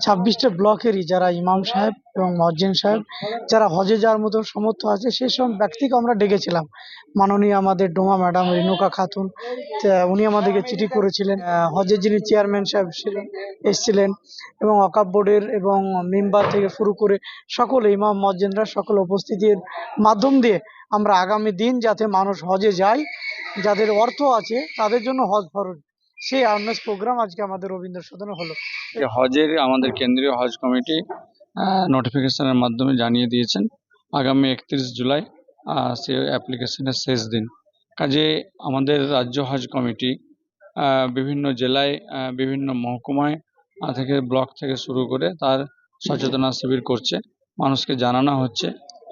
ছাব্বিশটা ব্লকেরই যারা ইমাম সাহেব এবং মজ্জেন সাহেব, যারা হজে যাওয়ার মতো সমর্থ আছে সেই সব ব্যক্তিকে আমরা ডেকেছিলাম। মাননীয় আমাদের ডোমা ম্যাডাম রেণুকা খাতুন উনি আমাদেরকে চিঠি করেছিলেন। হজের যিনি চেয়ারম্যান সাহেব ছিলেন, এসেছিলেন এবং অকাপ বোর্ডের এবং মেম্বার থেকে শুরু করে সকলে ইমাম মজ্জেনরা সকল উপস্থিতির মাধ্যম দিয়ে আমরা আগামী দিন যাতে মানুষ হজে যায়, যাদের অর্থ আছে তাদের জন্য হজ ফরজ। সেই অ্যাওয়ারনেস প্রোগ্রাম আজকে আমাদের রবীন্দ্র সদনে হলো। হজের আমাদের কেন্দ্রীয় হজ কমিটি নোটিফিকেশনের মাধ্যমে জানিয়ে দিয়েছেন, আগামী একত্রিশ জুলাই সে অ্যাপ্লিকেশনের শেষ দিন। কাজে আমাদের রাজ্য হজ কমিটি বিভিন্ন জেলায় বিভিন্ন মহকুমায় থেকে ব্লক থেকে শুরু করে তার সচেতনা শিবির করছে। মানুষকে জানানো হচ্ছে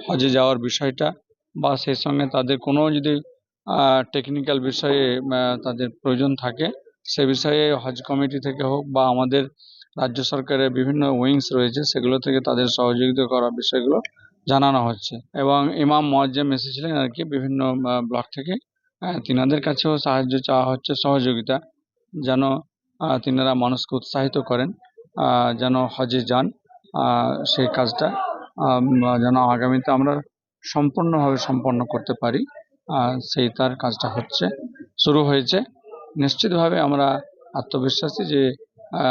হজে যাওয়ার বিষয়টা বা সেই সঙ্গে তাদের কোনো যদি টেকনিক্যাল বিষয়ে তাদের প্রয়োজন থাকে সে বিষয়ে হজ কমিটি থেকে হোক বা আমাদের রাজ্য সরকারের বিভিন্ন উইংস রয়েছে, সেগুলো থেকে তাদের সহযোগিতা করার বিষয়গুলো জানানো হচ্ছে। এবং ইমাম মোয়াজ্জেম এসেছিলেন আর কি বিভিন্ন ব্লক থেকে। তিনাদের কাছেও সাহায্য চাওয়া হচ্ছে, সহযোগিতা যেন তিনারা মানুষকে উৎসাহিত করেন যেন হজে যান সেই কাজটা যেন আগামীতে আমরা সম্পূর্ণভাবে সম্পন্ন করতে পারি। সেই তার কাজটা হচ্ছে, শুরু হয়েছে। নিশ্চিতভাবে আমরা আত্মবিশ্বাসী যে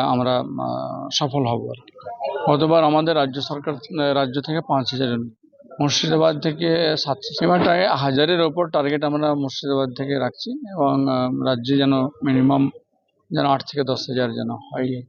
আমরা সফল হব আর কি। গতবার আমাদের রাজ্য সরকার রাজ্য থেকে পাঁচ হাজার মুর্শিদাবাদ থেকে সাতশো সীমাটা হাজারের ওপর টার্গেট আমরা মুর্শিদাবাদ থেকে রাখছি এবং রাজ্যে যেন মিনিমাম যেন আট থেকে দশ হাজার যেন হয়